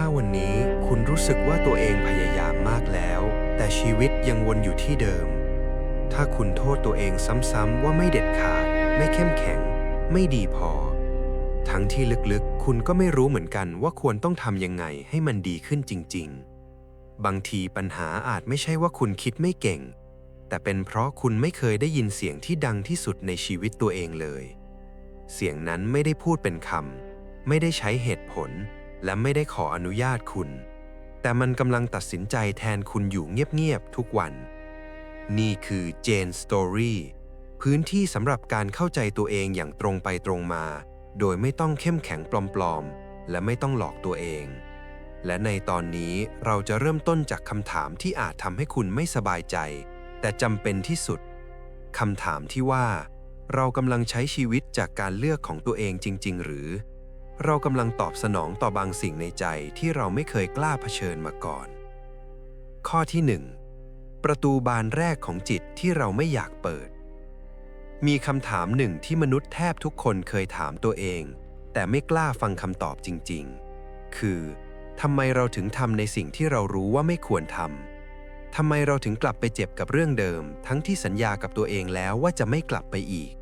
ถ้าวันนี้คุณรู้สึกว่าตัวเองพยายามมากแล้ว แต่ชีวิตยังวนอยู่ที่เดิม ถ้าคุณโทษตัวเองซ้ำๆว่าไม่เด็ดขาด ไม่เข้มแข็ง ไม่ดีพอ ทั้งที่ลึกๆ คุณก็ไม่รู้เหมือนกันว่าควรต้องทำยังไงให้มันดีขึ้นจริง ๆ บางทีปัญหาอาจไม่ใช่ว่าคุณคิดไม่เก่ง แต่เป็นเพราะคุณไม่เคยได้ยินเสียงที่ดังที่สุดในชีวิตตัวเองเลย เสียงนั้นไม่ได้พูดเป็นคำไม่ได้ใช้เหตุผล และไม่ได้ขออนุญาตคุณ แต่มันกำลังตัดสินใจแทนคุณอยู่เงียบๆทุกวัน นี่คือ Jane Story พื้นที่สำหรับการเข้าใจตัวเองอย่างตรงไปตรงมา โดยไม่ต้องเข้มแข็งปลอมๆ และไม่ต้องหลอกตัวเอง และในตอนนี้เราจะเริ่มต้นจากคำถามที่อาจทำให้คุณไม่สบายใจ แต่จำเป็นที่สุดคำถามที่ว่า เรากำลังใช้ชีวิตจากการเลือกของตัวเองจริง ๆ หรือ เรากำลังตอบสนองต่อบางสิ่งในใจที่เราไม่เคยกล้าเผชิญมาก่อน ข้อที่หนึ่งประตูบานแรกของจิตที่เราไม่อยากเปิด มีคำถามหนึ่งที่มนุษย์แทบทุกคนเคยถามตัวเอง แต่ไม่กล้าฟังคำตอบจริง ๆ คือทำไมเราถึงทำในสิ่งที่เรารู้ว่าไม่ควรทำทำไมเราถึงกลับไปเจ็บกับเรื่องเดิม ทั้งที่สัญญากับตัวเองแล้วว่าจะไม่กลับไปอีก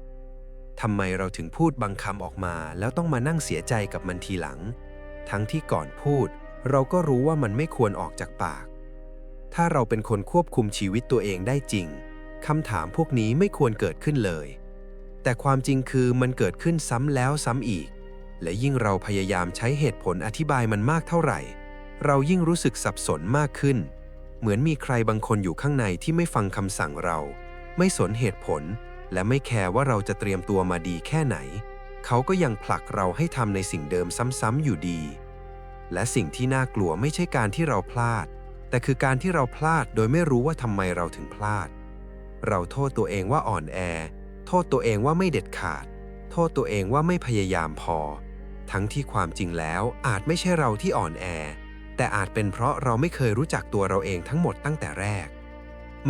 ทำไมเราถึงพูดบางคำออกมา แล้วต้องมานั่งเสียใจกับมันทีหลัง ทั้งที่ก่อนพูด เราก็รู้ว่ามันไม่ควรออกจากปาก ถ้าเราเป็นคนควบคุมชีวิตตัวเองได้จริงคำถามพวกนี้ไม่ควรเกิดขึ้นเลย แต่ความจริงคือมันเกิดขึ้นซ้ำแล้วซ้ำอีก และยิ่งเราพยายามใช้เหตุผลอธิบายมันมากเท่าไหร่ เรายิ่งรู้สึกสับสนมากขึ้น เหมือนมีใครบางคนอยู่ข้างในที่ไม่ฟังคำสั่งเรา ไม่สนเหตุผล และไม่แคร์ว่าเราจะเตรียมตัวมาดีแค่ไหน เขาก็ยังผลักเราให้ทำในสิ่งเดิมซ้ำๆอยู่ดี และสิ่งที่น่ากลัวไม่ใช่การที่เราพลาด แต่คือการที่เราพลาดโดยไม่รู้ว่าทำไมเราถึงพลาด เราโทษตัวเองว่าอ่อนแอ โทษตัวเองว่าไม่เด็ดขาด โทษตัวเองว่าไม่พยายามพอ ทั้งที่ความจริงแล้วอาจไม่ใช่เราที่อ่อนแอ แต่อาจเป็นเพราะเราไม่เคยรู้จักตัวเราเองทั้งหมดตั้งแต่แรก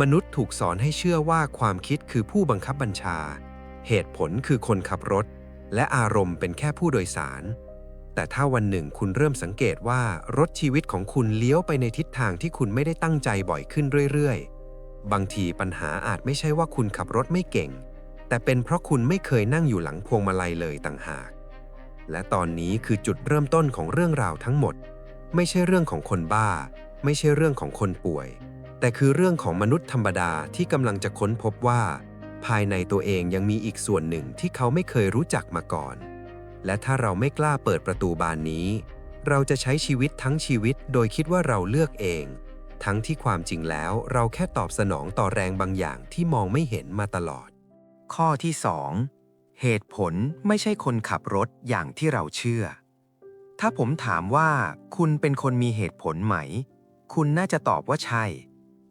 มนุษย์ถูกสอนให้เชื่อว่าความคิดคือผู้บังคับบัญชา เหตุผลคือคนขับรถ และอารมณ์เป็นแค่ผู้โดยสาร แต่ถ้าวันหนึ่งคุณเริ่มสังเกตว่ารถชีวิตของคุณเลี้ยวไปในทิศทางที่คุณไม่ได้ตั้งใจบ่อยขึ้นเรื่อยๆ บางทีปัญหาอาจไม่ใช่ว่าคุณขับรถไม่เก่ง แต่เป็นเพราะคุณไม่เคยนั่งอยู่หลังพวงมาลัยเลยต่างหาก และตอนนี้คือจุดเริ่มต้นของเรื่องราวทั้งหมด ไม่ใช่เรื่องของคนบ้า ไม่ใช่เรื่องของคนป่วย แต่คือเรื่องของมนุษย์ธรรมดาที่กำลังจะค้นพบว่า ภายในตัวเองยังมีอีกส่วนหนึ่งที่เขาไม่เคยรู้จักมาก่อน และถ้าเราไม่กล้าเปิดประตูบานนี้ เราจะใช้ชีวิตทั้งชีวิตโดยคิดว่าเราเลือกเอง ทั้งที่ความจริงแล้วเราแค่ตอบสนองต่อแรงบางอย่างที่มองไม่เห็นมาตลอด ข้อที่ 2 เหตุผลไม่ใช่คนขับรถอย่างที่เราเชื่อ ถ้าผมถามว่าคุณเป็นคนมีเหตุผลไหม คุณน่าจะตอบว่าใช่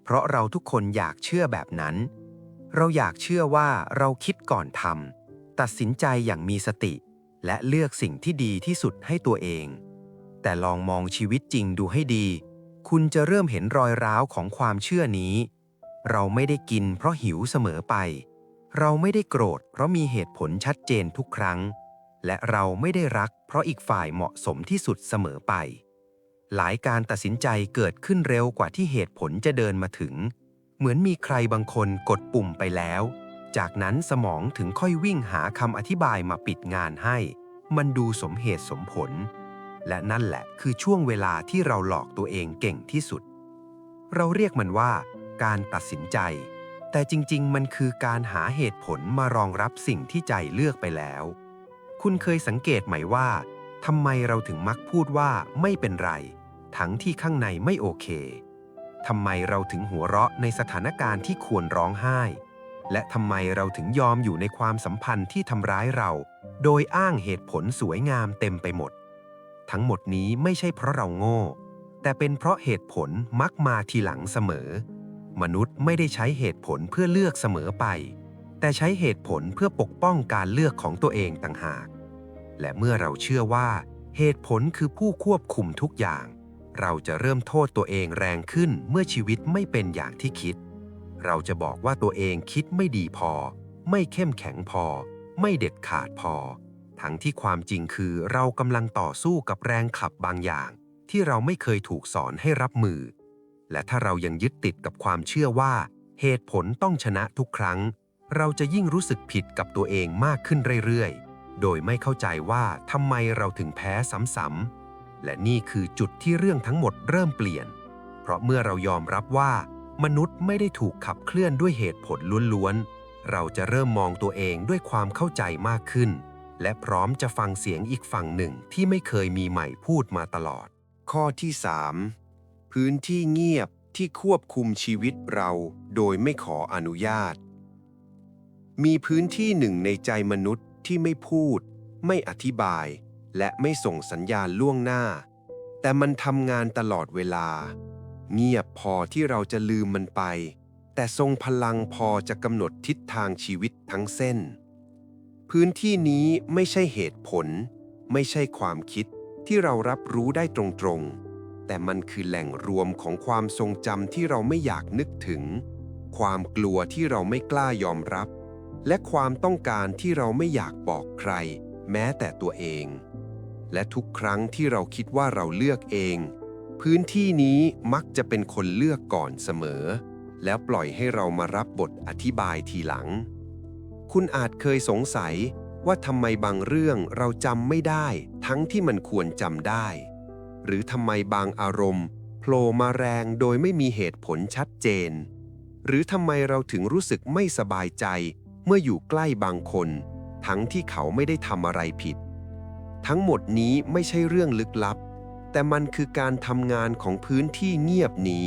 เพราะเราทุกคนอยากเชื่อแบบนั้น เราอยากเชื่อว่าเราคิดก่อนทำตัดสินใจอย่างมีสติ และเลือกสิ่งที่ดีที่สุดให้ตัวเอง แต่ลองมองชีวิตจริงดูให้ดี คุณจะเริ่มเห็นรอยร้าวของความเชื่อนี้ เราไม่ได้กินเพราะหิวเสมอไป เราไม่ได้โกรธเพราะมีเหตุผลชัดเจนทุกครั้ง และเราไม่ได้รักเพราะอีกฝ่ายเหมาะสมที่สุดเสมอไป หลายการตัดสินใจเกิดขึ้นเร็วกว่าที่เหตุผลจะเดินมาถึง เหมือนมีใครบางคนกดปุ่มไปแล้ว จากนั้นสมองถึงค่อยวิ่งหาคำอธิบายมาปิดงานให้ มันดูสมเหตุสมผล และนั่นแหละคือช่วงเวลาที่เราหลอกตัวเองเก่งที่สุด เราเรียกมันว่า การตัดสินใจ แต่จริง ๆ มันคือการหาเหตุผลมารองรับสิ่งที่ใจเลือกไปแล้ว คุณเคยสังเกตไหมว่า ทำไมเราถึงมักพูดว่าไม่เป็นไร ทั้งที่ข้างในไม่โอเค ทำไมเราถึงหัวเราะในสถานการณ์ที่ควรร้องไห้ และทำไมเราถึงยอมอยู่ในความสัมพันธ์ที่ทำร้ายเรา โดยอ้างเหตุผลสวยงามเต็มไปหมด ทั้งหมดนี้ไม่ใช่เพราะเราโง่ แต่เป็นเพราะเหตุผลมักมาทีหลังเสมอ มนุษย์ไม่ได้ใช้เหตุผลเพื่อเลือกเสมอไป แต่ใช้เหตุผลเพื่อปกป้องการเลือกของตัวเองต่างหาก และเมื่อเราเชื่อว่า เหตุผลคือผู้ควบคุมทุกอย่าง เราจะเริ่มโทษตัวเองแรงขึ้นเมื่อชีวิตไม่เป็นอย่างที่คิด เราจะบอกว่าตัวเองคิดไม่ดีพอ ไม่เข้มแข็งพอ ไม่เด็ดขาดพอ ทั้งที่ความจริงคือเรากำลังต่อสู้กับแรงขับบางอย่าง ที่เราไม่เคยถูกสอนให้รับมือ และถ้าเรายังยึดติดกับความเชื่อว่า เหตุผลต้องชนะทุกครั้ง เราจะยิ่งรู้สึกผิดกับตัวเองมากขึ้นเรื่อยๆ โดยไม่เข้าใจว่าทำไมเราถึงแพ้ซ้ำๆ และนี่คือจุดที่เรื่องทั้งหมดเริ่มเปลี่ยน เพราะเมื่อเรายอมรับว่า มนุษย์ไม่ได้ถูกขับเคลื่อนด้วยเหตุผลล้วนๆ เราจะเริ่มมองตัวเองด้วยความเข้าใจมากขึ้น และพร้อมจะฟังเสียงอีกฝั่งหนึ่งที่ไม่เคยมีใหม่พูดมาตลอด ข้อที่ 3 พื้นที่เงียบที่ควบคุมชีวิตเราโดยไม่ขออนุญาต มีพื้นที่หนึ่งในใจมนุษย์ ที่ไม่พูด ไม่อธิบาย และไม่ส่งสัญญาณล่วงหน้า แต่มันทำงานตลอดเวลา เงียบพอที่เราจะลืมมันไป แต่ทรงพลังพอจะกำหนดทิศทางชีวิตทั้งเส้น พื้นที่นี้ไม่ใช่เหตุผล ไม่ใช่ความคิดที่เรารับรู้ได้ตรงๆ แต่มันคือแหล่งรวมของความทรงจำที่เราไม่อยากนึกถึง ความกลัวที่เราไม่กล้ายอมรับ และความต้องการที่เราไม่อยากบอกใคร แม้แต่ตัวเอง และทุกครั้งที่เราคิดว่าเราเลือกเอง พื้นที่นี้มักจะเป็นคนเลือกก่อนเสมอ แล้วปล่อยให้เรามารับบทอธิบายทีหลัง คุณอาจเคยสงสัยว่าทำไมบางเรื่องเราจำไม่ได้ ทั้งที่มันควรจำได้ หรือทำไมบางอารมณ์โผล่มาแรงโดยไม่มีเหตุผลชัดเจน หรือทำไมเราถึงรู้สึกไม่สบายใจ เมื่ออยู่ใกล้บางคน ทั้งที่เขาไม่ได้ทำอะไรผิด ทั้งหมดนี้ไม่ใช่เรื่องลึกลับ แต่มันคือการทำงานของพื้นที่เงียบนี้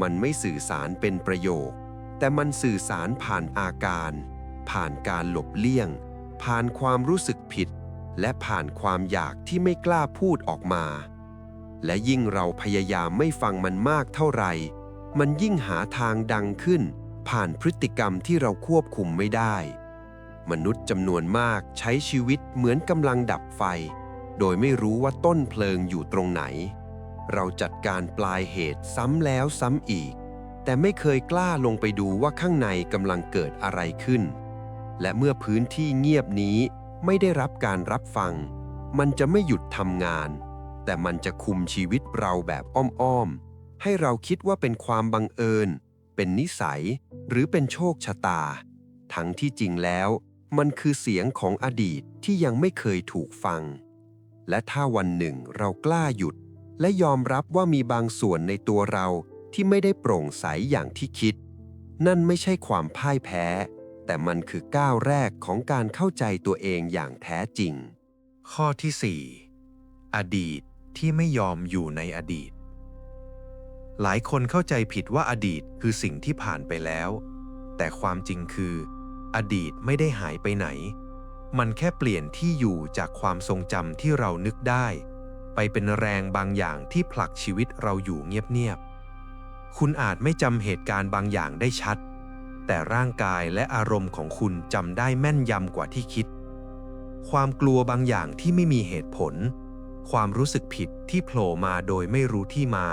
มันไม่สื่อสารเป็นประโยค แต่มันสื่อสารผ่านอาการ ผ่านการหลบเลี่ยง ผ่านความรู้สึกผิด และผ่านความอยากที่ไม่กล้าพูดออกมา และยิ่งเราพยายามไม่ฟังมันมากเท่าไหร่ มันยิ่งหาทางดังขึ้น ผ่านพฤติกรรมที่เราควบคุมไม่ได้ มนุษย์จำนวนมากใช้ชีวิตเหมือนกำลังดับไฟ โดยไม่รู้ว่าต้นเพลิงอยู่ตรงไหน เราจัดการปลายเหตุซ้ำแล้วซ้ำอีก แต่ไม่เคยกล้าลงไปดูว่าข้างในกำลังเกิดอะไรขึ้น และเมื่อพื้นที่เงียบนี้ไม่ได้รับการรับฟัง มันจะไม่หยุดทำงาน แต่มันจะคุมชีวิตเราแบบอ้อมๆให้เราคิดว่าเป็นความบังเอิญ เป็นนิสัย หรือเป็นโชคชะตา ทั้งที่จริงแล้ว มันคือเสียงของอดีตที่ยังไม่เคยถูกฟัง และถ้าวันหนึ่งเรากล้าหยุด และยอมรับว่ามีบางส่วนในตัวเราที่ไม่ได้โปร่งใสอย่างที่คิด นั่นไม่ใช่ความพ่ายแพ้ แต่มันคือก้าวแรกของการเข้าใจตัวเองอย่างแท้จริง ข้อที่ 4 อดีตที่ไม่ยอมอยู่ในอดีต หลายคนเข้าใจผิดว่าอดีตคือสิ่งที่ผ่านไปแล้ว แต่ความจริงคือ อดีตไม่ได้หายไปไหน มันแค่เปลี่ยนที่อยู่จากความทรงจำที่เรานึกได้ ไปเป็นแรงบางอย่างที่ผลักชีวิตเราอยู่เงียบๆ คุณอาจไม่จำเหตุการณ์บางอย่างได้ชัด แต่ร่างกายและอารมณ์ของคุณจำได้แม่นยำกว่าที่คิด ความกลัวบางอย่างที่ไม่มีเหตุผล ความรู้สึกผิดที่โผล่มาโดยไม่รู้ที่มา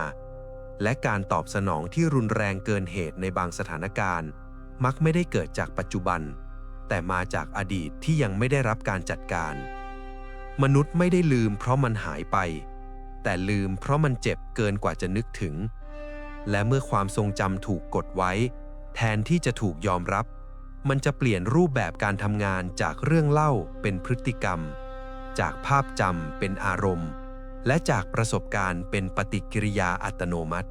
และการตอบสนองที่รุนแรงเกินเหตุในบางสถานการณ์ มักไม่ได้เกิดจากปัจจุบัน แต่มาจากอดีตที่ยังไม่ได้รับการจัดการ มนุษย์ไม่ได้ลืมเพราะมันหายไป แต่ลืมเพราะมันเจ็บเกินกว่าจะนึกถึง และเมื่อความทรงจำถูกกดไว้ แทนที่จะถูกยอมรับ มันจะเปลี่ยนรูปแบบการทำงานจากเรื่องเล่าเป็นพฤติกรรม จากภาพจำเป็นอารมณ์ และจากประสบการณ์เป็นปฏิกิริยาอัตโนมัติ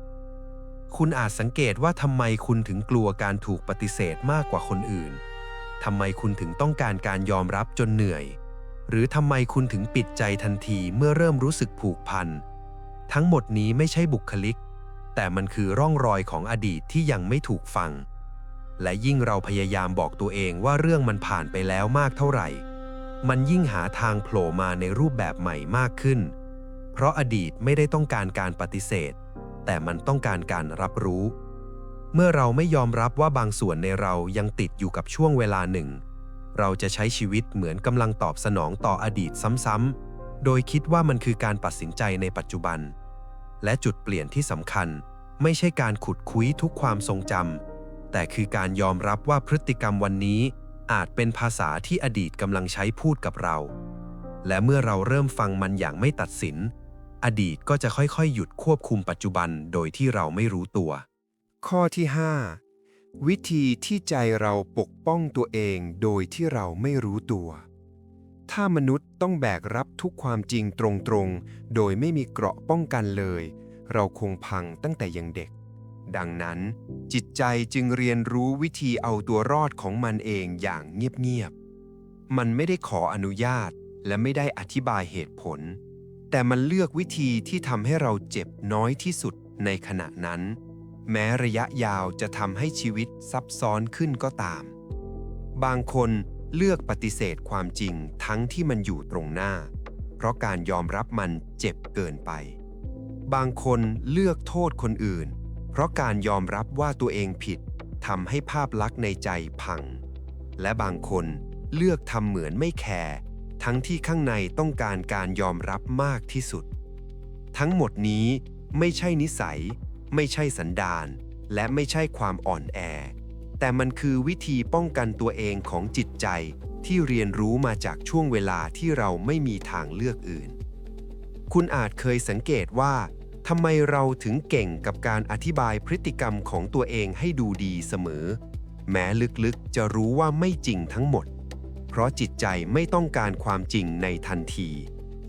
คุณอาจสังเกตว่าทำไมคุณถึงกลัวการถูกปฏิเสธมากกว่าคนอื่น ทำไมคุณถึงต้องการการยอมรับจนเหนื่อย หรือทำไมคุณถึงปิดใจทันทีเมื่อเริ่มรู้สึกผูกพัน ทั้งหมดนี้ไม่ใช่บุคลิก แต่มันคือร่องรอยของอดีตที่ยังไม่ถูกฟัง และยิ่งเราพยายามบอกตัวเองว่าเรื่องมันผ่านไปแล้วมากเท่าไหร่ มันยิ่งหาทางโผล่มาในรูปแบบใหม่มากขึ้น เพราะอดีตไม่ได้ต้องการการปฏิเสธ แต่มันต้องการการรับรู้ เมื่อเราไม่ยอมรับว่าบางส่วนในเรายังติดอยู่กับช่วงเวลาหนึ่ง เราจะใช้ชีวิตเหมือนกำลังตอบสนองต่ออดีตซ้ำๆ โดยคิดว่ามันคือการตัดสินใจในปัจจุบัน และจุดเปลี่ยนที่สำคัญ ไม่ใช่การขุดคุยทุกความทรงจำแต่คือการยอมรับว่าพฤติกรรมวันนี้อาจเป็นภาษาที่อดีตกำลังใช้พูดกับเรา และเมื่อเราเริ่มฟังมันอย่างไม่ตัดสิน อดีตก็จะค่อยๆ หยุดควบคุมปัจจุบันโดยที่เราไม่รู้ตัว ข้อที่ 5 วิธีที่ใจเราปกป้องตัวเองโดยที่เราไม่รู้ตัว ถ้ามนุษย์ต้องแบกรับทุกความจริงตรงๆ โดยไม่มีเกราะป้องกันเลย เราคงพังตั้งแต่ยังเด็ก ดังนั้น จิตใจจึงเรียนรู้วิธีเอาตัวรอดของมันเองอย่างเงียบๆ มันไม่ได้ขออนุญาตและไม่ได้อธิบายเหตุผล แต่มันเลือกวิธีที่ทำให้เราเจ็บน้อยที่สุดในขณะนั้น แม้ระยะยาวจะทำให้ชีวิตซับซ้อนขึ้นก็ตาม บางคนเลือกปฏิเสธความจริงทั้งที่มันอยู่ตรงหน้า เพราะการยอมรับมันเจ็บเกินไป บางคนเลือกโทษคนอื่น เพราะการยอมรับว่าตัวเองผิดทำให้ภาพลักษณ์ในใจพัง และบางคนเลือกทำเหมือนไม่แคร์ ทั้งที่ข้างในต้องการการยอมรับมากที่สุด ทั้งหมดนี้ไม่ใช่นิสัย ไม่ใช่สันดาน และไม่ใช่ความอ่อนแอ แต่มันคือวิธีป้องกันตัวเองของจิตใจที่เรียนรู้มาจากช่วงเวลาที่เราไม่มีทางเลือกอื่น คุณอาจเคยสังเกตว่าทำไมเราถึงเก่งกับการอธิบายพฤติกรรมของตัวเองให้ดูดีเสมอ แม้ลึกๆจะรู้ว่าไม่จริงทั้งหมด เพราะจิตใจไม่ต้องการความจริงในทันที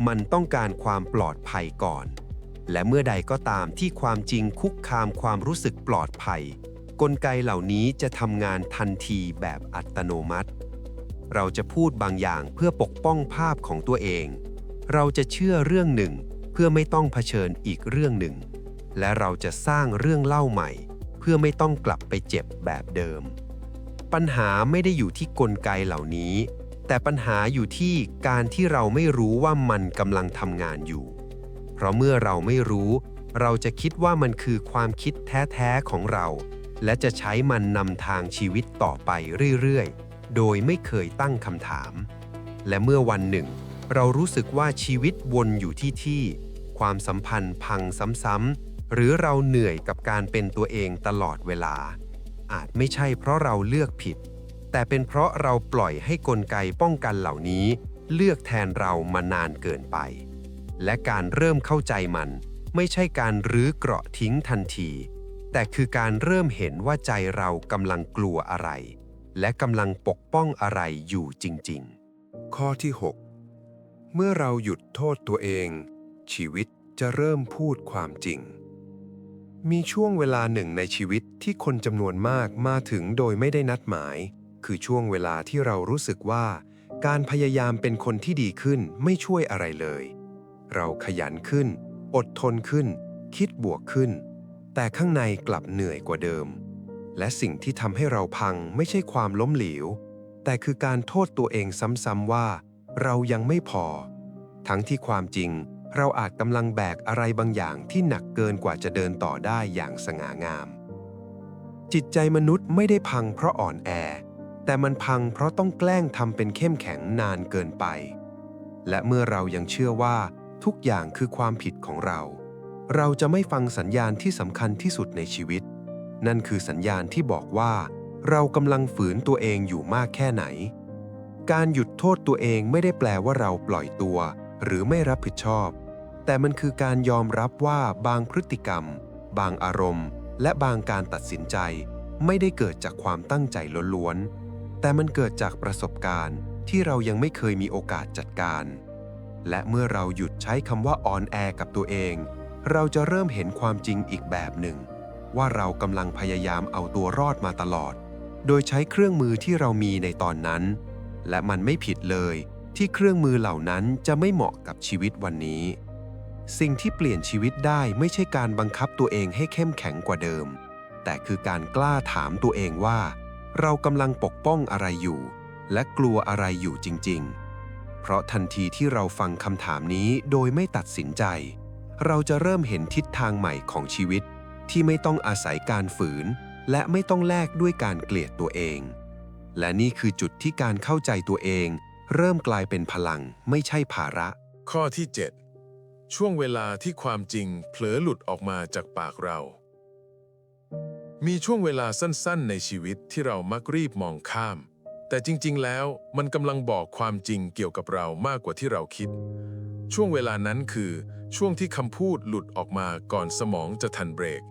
มันต้องการความปลอดภัยก่อน และเมื่อใดก็ตามที่ความจริงคุกคามความรู้สึกปลอดภัย กลไกเหล่านี้จะทำงานทันทีแบบอัตโนมัติ เราจะพูดบางอย่างเพื่อปกป้องภาพของตัวเอง เราจะเชื่อเรื่องหนึ่ง เพื่อไม่ต้องเผชิญอีกเรื่องหนึ่ง และเราจะสร้างเรื่องเล่าใหม่ เพื่อไม่ต้องกลับไปเจ็บแบบเดิม ปัญหาไม่ได้อยู่ที่กลไกเหล่านี้ แต่ปัญหาอยู่ที่การที่เราไม่รู้ว่ามันกำลังทำงานอยู่ เพราะเมื่อเราไม่รู้ เราจะคิดว่ามันคือความคิดแท้ๆของเรา และจะใช้มันนำทางชีวิตต่อไปเรื่อยๆ โดยไม่เคยตั้งคำถาม และเมื่อวันหนึ่ง เรารู้สึกว่าชีวิตวนอยู่ที่ที่ ความสัมพันธ์พังซ้ำๆหรือเราเหนื่อยกับการเป็นตัวเองตลอดเวลา อาจไม่ใช่เพราะเราเลือกผิด แต่เป็นเพราะเราปล่อยให้กลไกป้องกันเหล่านี้ เลือกแทนเรามานานเกินไป และการเริ่มเข้าใจมัน ไม่ใช่การรื้อเกราะทิ้งทันที แต่คือการเริ่มเห็นว่าใจเรากำลังกลัวอะไร และกำลังปกป้องอะไรอยู่จริงๆ ข้อที่ 6 เมื่อเราหยุดโทษตัวเอง ชีวิตจะเริ่มพูดความจริง มีช่วงเวลาหนึ่งในชีวิตที่คนจำนวนมากมาถึงโดยไม่ได้นัดหมาย คือช่วงเวลาที่เรารู้สึกว่า การพยายามเป็นคนที่ดีขึ้นไม่ช่วยอะไรเลย เราขยันขึ้น อดทนขึ้น คิดบวกขึ้น แต่ข้างในกลับเหนื่อยกว่าเดิม และสิ่งที่ทำให้เราพังไม่ใช่ความล้มเหลว แต่คือการโทษตัวเองซ้ำๆว่า เรายังไม่พอ ทั้งที่ความจริงเเราอาจกำลังแบกอะไรบางอย่างที่หนักเกินกว่าจะเดินต่อได้อย่างสง่างาม จิตใจมนุษย์ไม่ได้พังเพราะอ่อนแอ แต่มันพังเพราะต้องแกล้งทำเป็นเข้มแข็งนานเกินไป และเมื่อเรายังเชื่อว่าทุกอย่างคือความผิดของเรา เราจะไม่ฟังสัญญาณที่สำคัญที่สุดในชีวิต นั่นคือสัญญาณที่บอกว่า เรากำลังฝืนตัวเองอยู่มากแค่ไหน การหยุดโทษตัวเองไม่ได้แปลว่าเราปล่อยตัว หรือไม่รับผิดชอบ แต่มันคือการยอมรับว่าบางพฤติกรรม บางอารมณ์ และบางการตัดสินใจ ไม่ได้เกิดจากความตั้งใจล้วนๆ แต่มันเกิดจากประสบการณ์ที่เรายังไม่เคยมีโอกาสจัดการ และเมื่อเราหยุดใช้คำว่าออนแอกับตัวเอง เราจะเริ่มเห็นความจริงอีกแบบหนึ่ง ว่าเรากำลังพยายามเอาตัวรอดมาตลอด โดยใช้เครื่องมือที่เรามีในตอนนั้น และมันไม่ผิดเลยที่เครื่องมือเหล่านั้นจะไม่เหมาะกับชีวิตวันนี้ สิ่งที่เปลี่ยนชีวิตได้ไม่ใช่การบังคับตัวเองให้เข้มแข็งกว่าเดิม แต่คือการกล้าถามตัวเองว่า เรากำลังปกป้องอะไรอยู่ และกลัวอะไรอยู่จริง ๆ เพราะทันทีที่เราฟังคำถามนี้โดยไม่ตัดสินใจ เราจะเริ่มเห็นทิศทางใหม่ของชีวิต ที่ไม่ต้องอาศัยการฝืน และไม่ต้องแลกด้วยการเกลียดตัวเอง และนี่คือจุดที่การเข้าใจตัวเอง เริ่มกลายเป็นพลังไม่ใช่ภาระ ข้อที่ 7 ช่วงเวลาที่ความจริงเผลอหลุดออกมาจากปากเรา มีช่วงเวลาสั้นๆ ในชีวิตที่เรามักรีบมองข้าม แต่จริงๆ แล้วมันกำลังบอกความจริงเกี่ยวกับเรามากกว่าที่เราคิด ช่วงเวลานั้นคือช่วงที่คำพูดหลุดออกมาก่อนสมองจะทันเบรก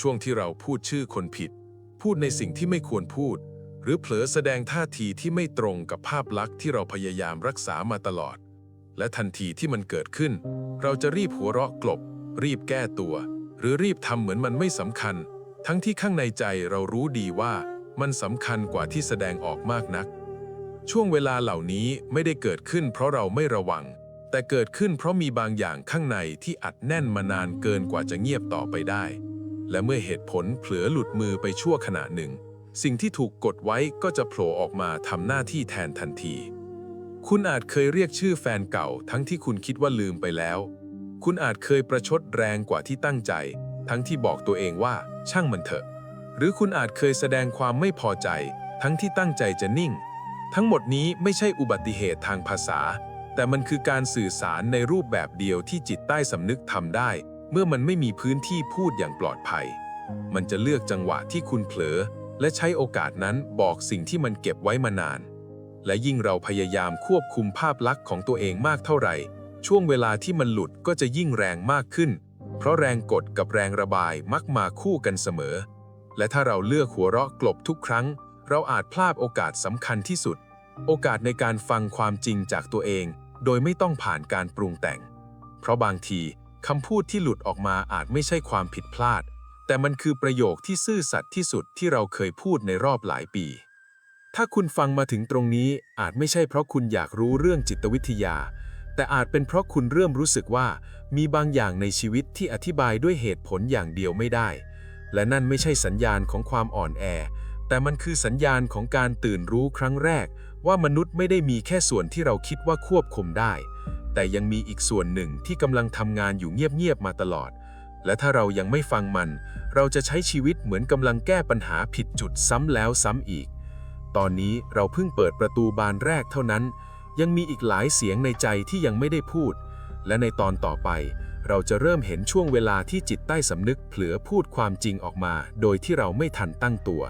ช่วงที่เราพูดชื่อคนผิด พูดในสิ่งที่ไม่ควรพูด หรือเผลอแสดงท่าทีที่ไม่ตรงกับภาพลักษณ์ที่เราพยายามรักษามาตลอด และทันทีที่มันเกิดขึ้น เราจะรีบหัวเราะกลบ รีบแก้ตัว หรือรีบทำเหมือนมันไม่สำคัญ ทั้งที่ข้างในใจเรารู้ดีว่ามันสำคัญกว่าที่แสดงออกมากนัก ช่วงเวลาเหล่านี้ไม่ได้เกิดขึ้นเพราะเราไม่ระวัง แต่เกิดขึ้นเพราะมีบางอย่างข้างในที่อัดแน่นมานานเกินกว่าจะเงียบต่อไปได้ และเมื่อเหตุผลเผลอหลุดมือไปชั่วขณะหนึ่ง สิ่งที่ถูกกดไว้ก็จะโผล่ออกมาทำหน้าที่แทนทันที คุณอาจเคยเรียกชื่อแฟนเก่า ทั้งที่คุณคิดว่าลืมไปแล้ว คุณอาจเคยประชดแรงกว่าที่ตั้งใจ ทั้งที่บอกตัวเองว่าช่างมันเถอะ หรือคุณอาจเคยแสดงความไม่พอใจ ทั้งที่ตั้งใจจะนิ่ง ทั้งหมดนี้ไม่ใช่อุบัติเหตุทางภาษา แต่มันคือการสื่อสารในรูปแบบเดียวที่จิตใต้สำนึกทำได้ เมื่อมันไม่มีพื้นที่พูดอย่างปลอดภัย มันจะเลือกจังหวะที่คุณเผลอ และใช้โอกาสนั้นบอกสิ่งที่มันเก็บไว้มานาน และยิ่งเราพยายามควบคุมภาพลักษณ์ของตัวเองมากเท่าไหร่ ช่วงเวลาที่มันหลุดก็จะยิ่งแรงมากขึ้น เพราะแรงกดกับแรงระบายมักมาคู่กันเสมอ และถ้าเราเลือกหัวเราะกลบทุกครั้ง เราอาจพลาดโอกาสสำคัญที่สุด โอกาสในการฟังความจริงจากตัวเอง โดยไม่ต้องผ่านการปรุงแต่ง เพราะบางทีคำพูดที่หลุดออกมาอาจไม่ใช่ความผิดพลาด แต่มันคือประโยคที่ซื่อสัตย์ที่สุดที่เราเคยพูดในรอบหลายปี ถ้าคุณฟังมาถึงตรงนี้อาจไม่ใช่เพราะคุณอยากรู้เรื่องจิตวิทยา แต่อาจเป็นเพราะคุณเริ่มรู้สึกว่า มีบางอย่างในชีวิตที่อธิบายด้วยเหตุผลอย่างเดียวไม่ได้ และนั่นไม่ใช่สัญญาณของความอ่อนแอ แต่มันคือสัญญาณของการตื่นรู้ครั้งแรก ว่ามนุษย์ไม่ได้มีแค่ส่วนที่เราคิดว่าควบคุมได้ แต่ยังมีอีกส่วนหนึ่งที่กำลังทำงานอยู่เงียบๆมาตลอด และถ้าเรายังไม่ฟังมัน เราจะใช้ชีวิตเหมือนกำลังแก้ปัญหาผิดจุดซ้ำแล้วซ้ำอีก ตอนนี้เราเพิ่งเปิดประตูบานแรกเท่านั้น ยังมีอีกหลายเสียงในใจที่ยังไม่ได้พูด และในตอนต่อไป เราจะเริ่มเห็นช่วงเวลาที่จิตใต้สำนึกเผลอพูดความจริงออกมา โดยที่เราไม่ทันตั้งตัว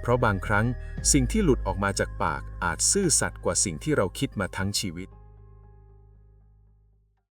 เพราะบางครั้งสิ่งที่หลุดออกมาจากปากอาจซื่อสัตย์กว่าสิ่งที่เราคิดมาทั้งชีวิต